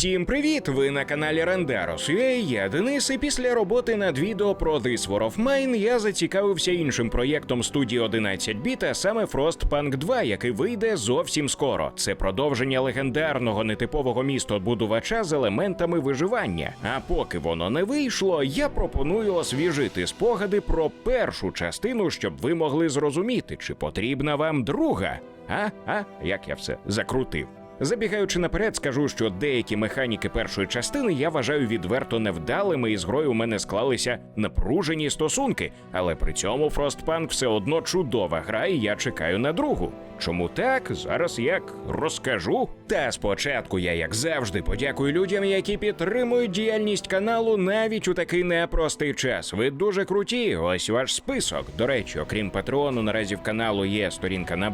Всім привіт! Ви на каналі Renderos. Я Денис, і після роботи над відео про This War of Mine я зацікавився іншим проєктом студії 11 біт, а саме Frostpunk 2, який вийде зовсім скоро. Це продовження легендарного нетипового містобудувача з елементами виживання. А поки воно не вийшло, я пропоную освіжити спогади про першу частину, щоб ви могли зрозуміти, чи потрібна вам друга. А? А? Як я все закрутив. Забігаючи наперед, скажу, що деякі механіки першої частини я вважаю відверто невдалими, і з грою у мене склалися напружені стосунки. Але при цьому Frostpunk все одно чудова гра, і я чекаю на другу. Чому так? Зараз як розкажу. Та спочатку я, як завжди, подякую людям, які підтримують діяльність каналу навіть у такий непростий час. Ви дуже круті. Ось ваш список. До речі, окрім Патреону, наразі в каналу є сторінка на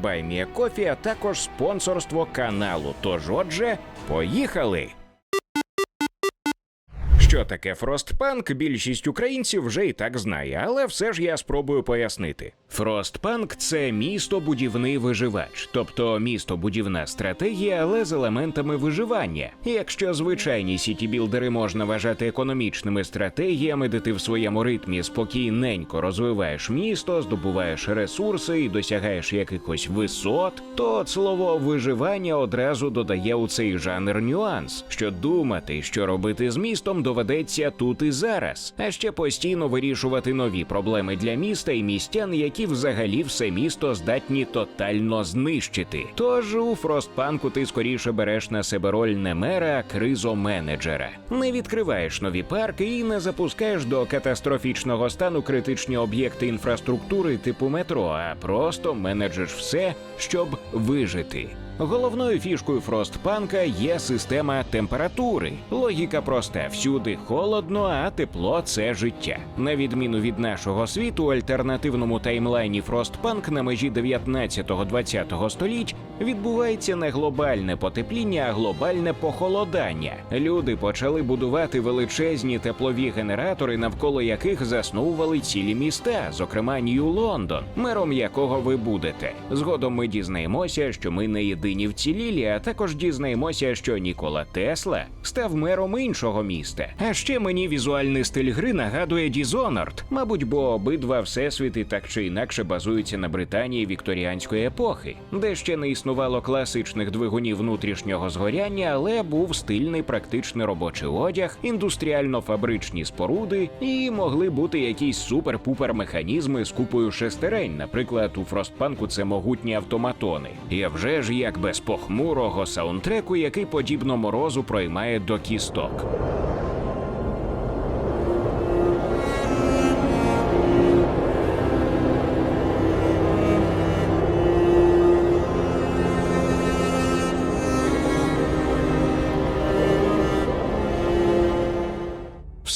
Кофі, а також спонсорство каналу. Тож, отже, поїхали. Що таке Фростпанк, більшість українців вже і так знає, але все ж я спробую пояснити. Фростпанк це містобудівний виживач, тобто містобудівна стратегія, але з елементами виживання. Якщо звичайні сітібілдери можна вважати економічними стратегіями, де ти в своєму ритмі спокійненько розвиваєш місто, здобуваєш ресурси і досягаєш якихось висот, то слово виживання одразу додає у цей жанр нюанс, що думати, що робити з містом доведеться тут і зараз, а ще постійно вирішувати нові проблеми для міста і містян, які взагалі все місто здатні тотально знищити. Тож у Фростпанку ти скоріше береш на себе роль не мера, а кризоменеджера. Не відкриваєш нові парки і не запускаєш до катастрофічного стану критичні об'єкти інфраструктури типу метро, а просто менеджеш все, щоб вижити. Головною фішкою Фростпанка є система температури. Логіка проста: всюди холодно, а тепло це життя. На відміну від нашого світу, альтернативному таймлайні Фростпанк на межі 19-20 століть відбувається не глобальне потепління, а глобальне похолодання. Люди почали будувати величезні теплові генератори, навколо яких засновували цілі міста, зокрема Нью-Лондон, мером якого ви будете. Згодом ми дізнаємося, що ми не єдині вцілілі, а також дізнаємося, що Нікола Тесла став мером іншого міста. А ще мені візуальний стиль гри нагадує Dishonored, мабуть, бо обидва всесвіти так чи інакше базуються на Британії вікторіанської епохи, де ще не існувало класичних двигунів внутрішнього згоряння, але був стильний практичний робочий одяг, індустріально-фабричні споруди і могли бути якісь супер-пупер механізми з купою шестерень. Наприклад, у Фростпанку це могутні автоматони. І вже ж як без похмурого саундтреку, який подібно морозу проймає до кісток.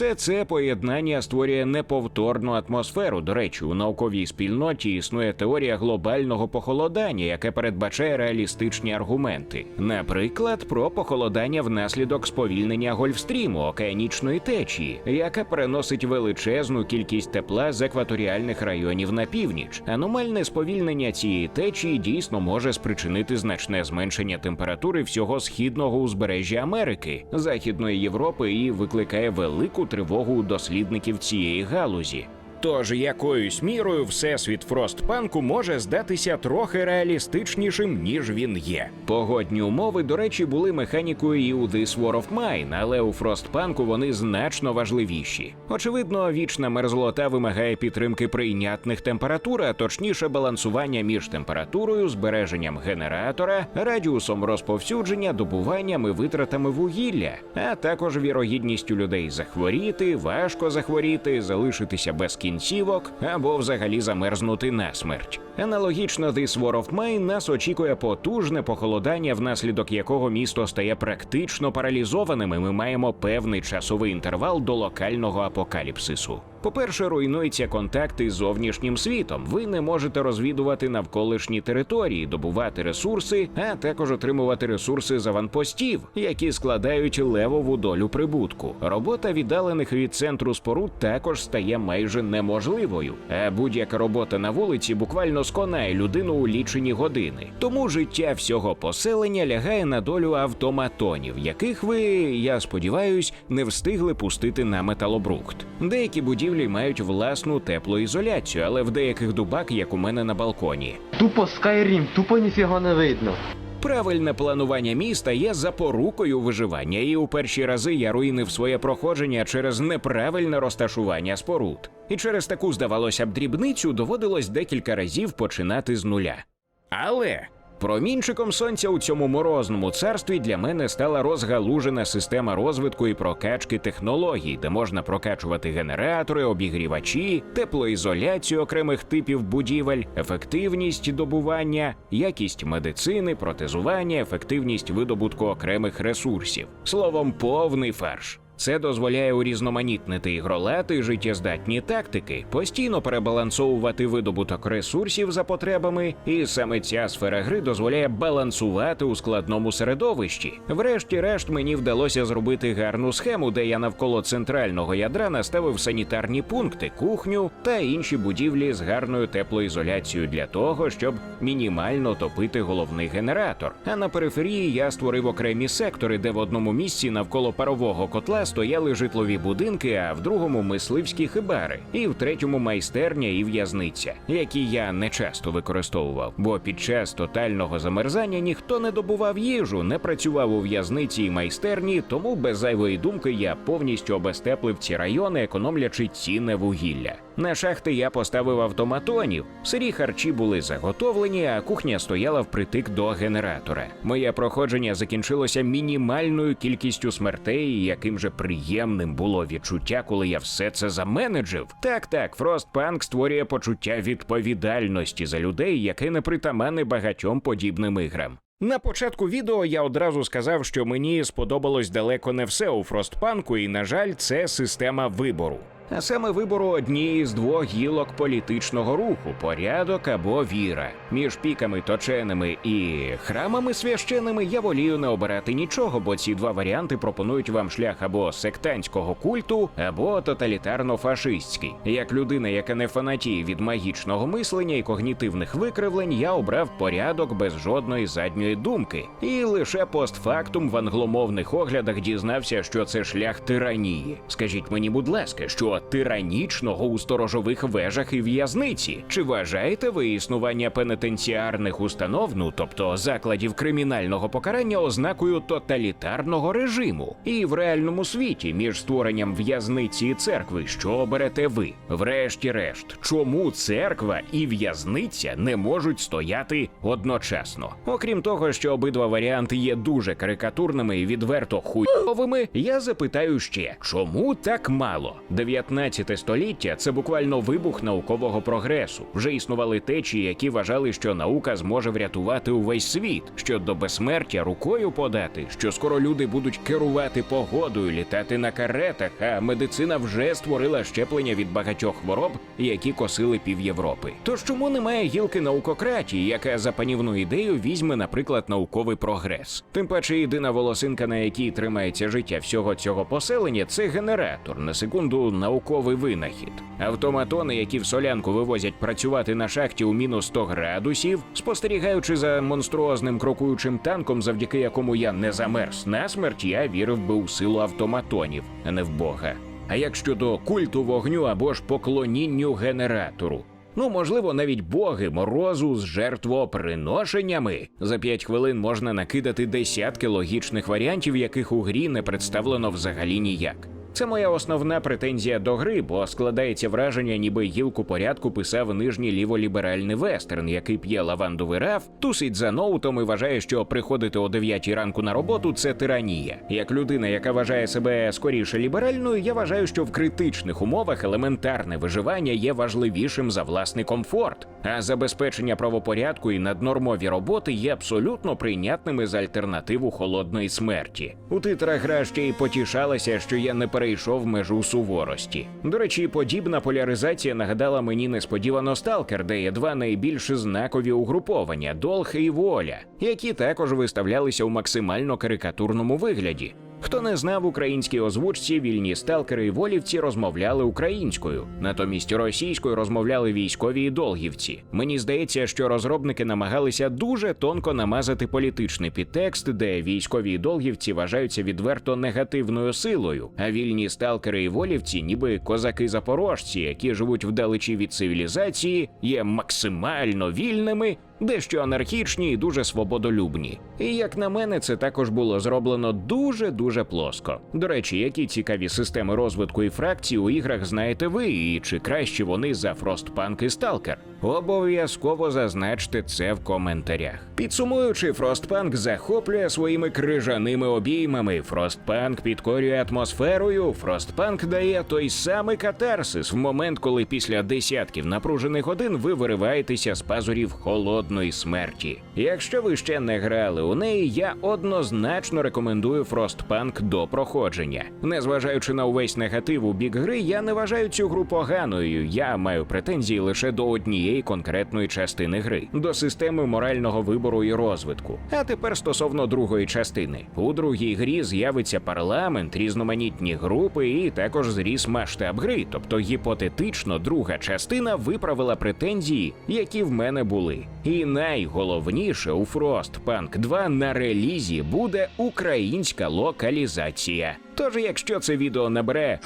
Все це поєднання створює неповторну атмосферу. До речі, у науковій спільноті існує теорія глобального похолодання, яке передбачає реалістичні аргументи. Наприклад, про похолодання внаслідок сповільнення гольфстріму океанічної течії, яка переносить величезну кількість тепла з екваторіальних районів на північ. Аномальне сповільнення цієї течії дійсно може спричинити значне зменшення температури всього східного узбережжя Америки, Західної Європи і викликає велику тривогу у дослідників цієї галузі. Тож якоюсь мірою всесвіт Фростпанку може здатися трохи реалістичнішим, ніж він є. Погодні умови, до речі, були механікою і у This War of Mine, але у Фростпанку вони значно важливіші. Очевидно, вічна мерзлота вимагає підтримки прийнятних температур, а точніше балансування між температурою, збереженням генератора, радіусом розповсюдження, добуванням і витратами вугілля, а також вірогідністю людей захворіти, важко захворіти, залишитися без кінцівок або взагалі замерзнути насмерть. Аналогічно This War of Mine нас очікує потужне похолодання, внаслідок якого місто стає практично паралізованим. і Ми маємо певний часовий інтервал до локального апокаліпсису. По-перше, руйнуються контакти з зовнішнім світом. Ви не можете розвідувати навколишні території, добувати ресурси, а також отримувати ресурси з аванпостів, які складають левову долю прибутку. Робота віддалених від центру споруд також стає майже неможливою. А будь-яка робота на вулиці буквально сконає людину у лічені години. Тому життя всього поселення лягає на долю автоматонів, яких ви, я сподіваюсь, не встигли пустити на металобрухт. Деякі будівлі мають власну теплоізоляцію, але в деяких дубак, як у мене на балконі. Тупо Skyrim, тупо ніфіга не видно. Правильне планування міста є запорукою виживання, і у перші рази я руїнив своє проходження через неправильне розташування споруд. І через таку, здавалося б, дрібницю доводилось декілька разів починати з нуля. Але промінчиком сонця у цьому морозному царстві для мене стала розгалужена система розвитку і прокачки технологій, де можна прокачувати генератори, обігрівачі, теплоізоляцію окремих типів будівель, ефективність добування, якість медицини, протезування, ефективність видобутку окремих ресурсів. Словом, повний фарш. Це дозволяє урізноманітнити ігролати і життєздатні тактики, постійно перебалансовувати видобуток ресурсів за потребами, і саме ця сфера гри дозволяє балансувати у складному середовищі. Врешті-решт мені вдалося зробити гарну схему, де я навколо центрального ядра наставив санітарні пункти, кухню та інші будівлі з гарною теплоізоляцією для того, щоб мінімально топити головний генератор. А на периферії я створив окремі сектори, де в одному місці навколо парового котла стояли житлові будинки, а в другому мисливські хибари, і в третьому майстерня і в'язниця, які я не часто використовував. Бо під час тотального замерзання ніхто не добував їжу, не працював у в'язниці і майстерні, тому без зайвої думки я повністю обестеплив ці райони, економлячи ціне вугілля. На шахти я поставив автоматонів. Сирі харчі були заготовлені, а кухня стояла впритик до генератора. Моє проходження закінчилося мінімальною кількістю смертей, яким же приємним було відчуття, коли я все це заменеджив. Так, так, Frostpunk створює почуття відповідальності за людей, яке не притаманне багатьом подібним іграм. На початку відео я одразу сказав, що мені сподобалось далеко не все у Фростпанку, і, на жаль, це система вибору. А саме вибору однієї з двох гілок політичного руху порядок або віра. Між піками точеними і храмами священними я волію не обирати нічого, бо ці два варіанти пропонують вам шлях або сектантського культу, або тоталітарно-фашистський. Як людина, яка не фанатіє від магічного мислення і когнітивних викривлень, я обрав порядок без жодної задньої думки, і лише постфактум в англомовних оглядах дізнався, що це шлях тиранії. Скажіть мені, будь ласка, що тиранічного у сторожових вежах і в'язниці? Чи вважаєте ви існування пенітенціарних установ, ну тобто закладів кримінального покарання, ознакою тоталітарного режиму? І в реальному світі між створенням в'язниці і церкви, що оберете ви? Врешті-решт, чому церква і в'язниця не можуть стояти одночасно? Окрім того, що обидва варіанти є дуже карикатурними і відверто хуйовими, я запитаю ще, чому так мало? 19 століття це буквально вибух наукового прогресу. Вже існували течії, які вважали, що наука зможе врятувати увесь світ, що до безсмертя рукою подати, що скоро люди будуть керувати погодою, літати на каретах, а медицина вже створила щеплення від багатьох хвороб, які косили пів Європи. Тож чому немає гілки наукократії, яка за панівну ідею візьме, наприклад, науковий прогрес? Тим паче єдина волосинка, на якій тримається життя всього цього поселення, це генератор. На секунду науковий винахід. Автоматони, які в солянку вивозять працювати на шахті у мінус 100 градусів, спостерігаючи за монструозним крокуючим танком, завдяки якому я не замерз насмерть, я вірив би у силу автоматонів, а не в Бога. А як щодо культу вогню або ж поклонінню генератору? Ну, можливо, навіть боги морозу з жертвоприношеннями. За п'ять хвилин можна накидати десятки логічних варіантів, яких у грі не представлено взагалі ніяк. Це моя основна претензія до гри, бо складається враження, ніби гілку порядку писав нижній ліволіберальний вестерн, який п'є лавандовий раф, тусить за ноутом і вважає, що приходити о 9 ранку на роботу це тиранія. Як людина, яка вважає себе скоріше ліберальною, я вважаю, що в критичних умовах елементарне виживання є важливішим за власний комфорт, а забезпечення правопорядку і наднормові роботи є абсолютно прийнятними з альтернативу холодної смерті. У титрах гра ще й потішалася, що я не перейшов межу суворості. До речі, подібна поляризація нагадала мені несподівано Сталкер, де є два найбільш знакові угруповання Долх і Воля, які також виставлялися у максимально карикатурному вигляді. Хто не знав, українській озвучці вільні сталкери і волівці розмовляли українською, натомість російською розмовляли військові і долгівці. Мені здається, що розробники намагалися дуже тонко намазати політичний підтекст, де військові і долгівці вважаються відверто негативною силою, а вільні сталкери і волівці, ніби козаки-запорожці, які живуть вдалечі від цивілізації, є максимально вільними дещо анархічні і дуже свободолюбні. І як на мене, це також було зроблено дуже дуже плоско. До речі, які цікаві системи розвитку і фракцій у іграх знаєте ви, і чи кращі вони за Frostpunk і Stalker? Обов'язково зазначте це в коментарях. Підсумуючи, Frostpunk захоплює своїми крижаними обіймами. Frostpunk підкорює атмосферою. Frostpunk дає той самий катарсис в момент, коли після десятків напружених годин ви вириваєтеся з пазурів холодної смерті. Якщо ви ще не грали у неї, я однозначно рекомендую Frostpunk до проходження. Незважаючи на увесь негатив у бік гри, я не вважаю цю гру поганою. Я маю претензії лише до однієї конкретної частини гри до системи морального вибору і розвитку. А тепер стосовно другої частини. У другій грі з'явиться парламент, різноманітні групи і також зріс масштаб гри. Тобто гіпотетично друга частина виправила претензії, які в мене були. І найголовніше у Frostpunk 2 на релізі буде українська локалізація. Тож, якщо це відео набере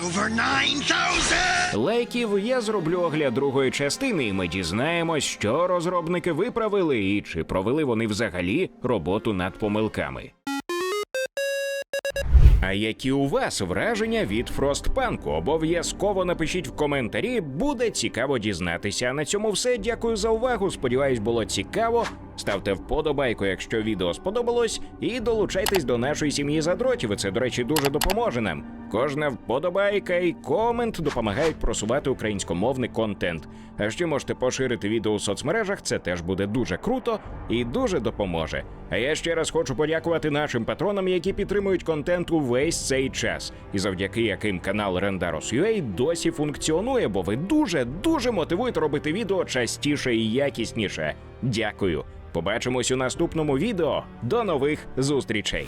лайків, я зроблю огляд другої частини, і ми дізнаємось, що розробники виправили і чи провели вони взагалі роботу над помилками. А які у вас враження від Фростпанку? Обов'язково напишіть в коментарі, буде цікаво дізнатися. А на цьому все. Дякую за увагу. Сподіваюсь, було цікаво. Ставте вподобайку, якщо відео сподобалось, і долучайтесь до нашої сім'ї задротів. Це, до речі, дуже допоможе нам. Кожна вподобайка і комент допомагають просувати українськомовний контент. А ще можете поширити відео у соцмережах, це теж буде дуже круто і дуже допоможе. А я ще раз хочу подякувати нашим патронам, які підтримують контент увесь цей час, і завдяки яким канал Rendaros.ua досі функціонує, бо ви дуже дуже мотивуєте робити відео частіше і якісніше. Дякую. Побачимось у наступному відео. До нових зустрічей.